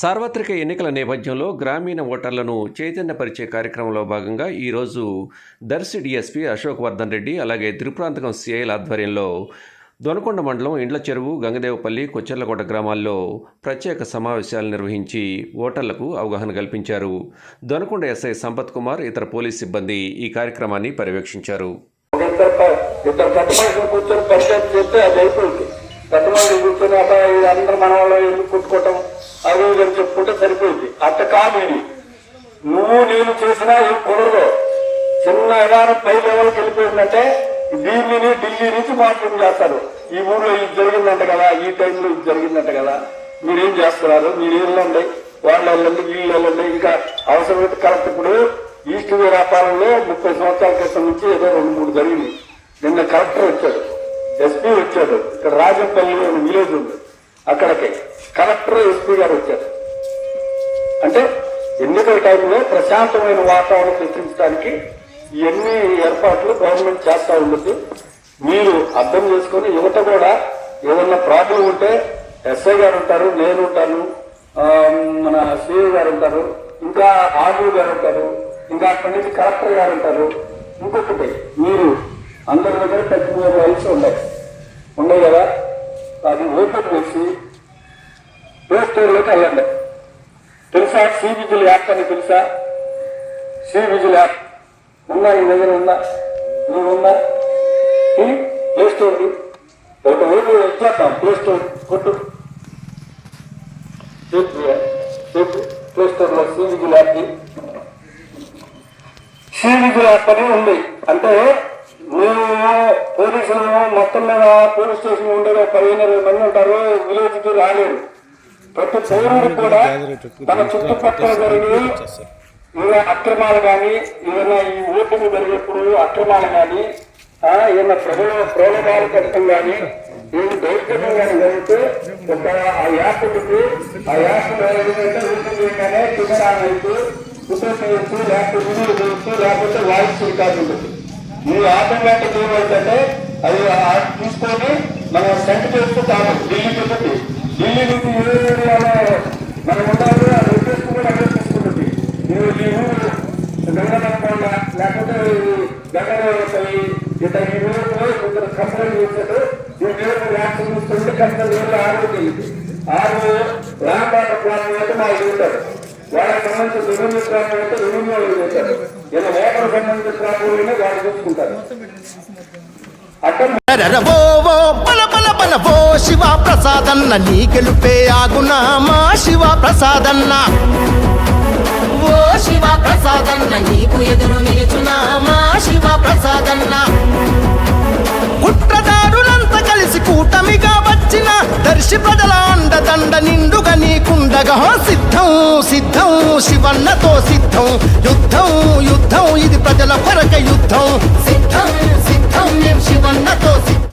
సార్వత్రిక ఎన్నికల నేపథ్యంలో గ్రామీణ ఓటర్లను చైతన్యపరిచే కార్యక్రమంలో భాగంగా ఈరోజు దర్శి డిఎస్పీ అశోక్ వర్ధన్ రెడ్డి అలాగే త్రిపురాంతకం సిఐల ఆధ్వర్యంలో దొనకొండ మండలం ఇండ్ల చెరువు గంగదేవపల్లి కొచ్చెర్లకోట గ్రామాల్లో ప్రత్యేక సమావేశాలు నిర్వహించి ఓటర్లకు అవగాహన కల్పించారు. దొనకొండ ఎస్ఐ సంపత్ కుమార్ ఇతర పోలీస్ సిబ్బంది ఈ కార్యక్రమాన్ని పర్యవేక్షించారు. ఒక ఇద్దరు ప- కూర్చొని అందరూ మన వాళ్ళు ఎందుకు కొట్టుకోవటం? అది అని చెప్పుకుంటే సరిపోయింది. అట్ట కాదు ఇది. నువ్వు నేను చేసినా ఏం కుదరదు. చిన్న విధానం పై లెవెల్కి వెళ్ళిపోయిందంటే దీనిని ఢిల్లీ నుంచి మార్పులు చేస్తారు. ఈ ఊర్లో ఇది జరిగిందంట కదా ఈ టైంలో ఇది జరిగిందంట కదా. మీరేం చేస్తున్నారు? మీరు వెళ్ళండి. వాళ్ళు వెళ్ళండి వీళ్ళు వెళ్ళండి. ఇంకా అవసరమైతే కరెక్ట్ ఇప్పుడు ఈస్ట్ వ్యాపారంలో ముప్పై సంవత్సరాల క్రితం నుంచి ఏదో రెండు మూడు జరిగింది. నిన్న కలెక్టర్ వచ్చాడు. ఎస్పీ వచ్చాడు. ఇక్కడ రాజంపల్లి అనే విలేజ్ ఉంది. అక్కడికి కలెక్టర్ ఎస్పీ గారు వచ్చారు. అంటే ఎన్నికల టైంలో ప్రశాంతమైన వాతావరణం సృష్టించడానికి ఇవన్నీ ఏర్పాట్లు గవర్నమెంట్ చేస్తూ ఉండదు మీరు అర్థం చేసుకొని యువత కూడా ఏదన్నా ప్రాబ్లం ఉంటే ఎస్ఐ గారు ఉంటారు నేను ఉంటాను మన సిఐ గారు ఉంటారు ఇంకా ఆర్డీ గారు ఉంటారు ఇంకా అక్కడి నుంచి కలెక్టర్ గారు ఉంటారు. ఇంకొకటి మీరు అందరి దగ్గర టెక్నాలజీ ఉండాలి ఉన్నాయి కదా? అది ఓపెన్ చేసి ప్లే స్టోర్లోకి వెళ్ళండి. తెలుసా? సి విజిల్ యాప్ అని తెలుసా? C vigil app. ఉన్నా ఈ దగ్గర ఉందా? నువ్వు ఈ ప్లే స్టోర్ ఒక ఊరు వచ్చేస్తాం ప్లే స్టోర్ కొట్టు. ప్లే స్టోర్లో C vigil app C vigil app అని ఉంది. అంటే మేము పోలీసులు మొత్తం మీద పోలీస్ స్టేషన్ ఉండేది ఒక పదిహేను ఇరవై మంది ఉంటారు విలేజ్కి రాలేరు ప్రతి పౌరుడు కూడా తన చుట్టుపక్కల జరిగే ఏదైనా అక్రమాలు కానీ ఏదైనా ఈ ఓటింగ్ జరిగేప్పుడు అక్రమాలు కానీ ఏదైనా ప్రజల ప్రోలభాలు కట్టడం కానీ ఏది దౌర్జన్యం కానీ జరిగితే ఒక ఆ యాప్ ఉంటుంది ఆ యాప్ ఏంటంటే ఓటింగ్ చేయగానే కెమెరా అయితే ఫోటో చేయొచ్చు లేకపోతే వీడియో చేయొచ్చు లేకపోతే వాయిస్ రికార్డు ఉంటుంది నువ్వు ఆటోమేటిక్ ఏమైందంటే అది ఆ తీసుకొని మనం సెంట్ చేస్తూ కాదు ఢిల్లీ ఉంటుంది ఢిల్లీ నుంచి ఏ ఏరియాలో మనం ఉండాలి అది వచ్చేసుకుంటే అక్కడ తీసుకుంటుంది నువ్వు ఈ ఊరు గంగనకొండ లేకపోతే గంగదేవతల్లి ఇట్లా ఈ ఊరిలో కొందరు కంప్లైంట్ చేశారు ఈ ఊరు యాక్షన్ తీసుకుంటే కంపెనీ ఊళ్ళో ఆమె తెలియదు ఆరు ప్లాన్ అయితే మాకు ఉంటారు వాళ్ళకి సంబంధించిన రెవెన్యూ ప్లాన్ అయితే రెవెన్యూ వాళ్ళు చేశారు ఇలా ఓటర్ సంబంధించిన ప్లాన్ వాళ్ళు చూసుకుంటారు ఓ శివ ప్రసాదన్న నీ గెలుపే ఆగునా మా శివ ప్రసాదన్న? ఓ శివ ప్రసాదన్న నీకు ఎదురు నిలుచున్నా మా శివ ప్రసాదన్న? కుట్రదారులంతా కలిసి కూటమిగా వచ్చిన దర్శి ప్రజల దండ నిండుగా నీకుండగా. సిద్ధం సిద్ధం శివన్నతో సిద్ధం. యుద్ధం యుద్ధం ఇది ప్రజల కొరక యుద్ధం. సిద్ధం సిద్ధం మేము శివన్నతో సిద్ధం.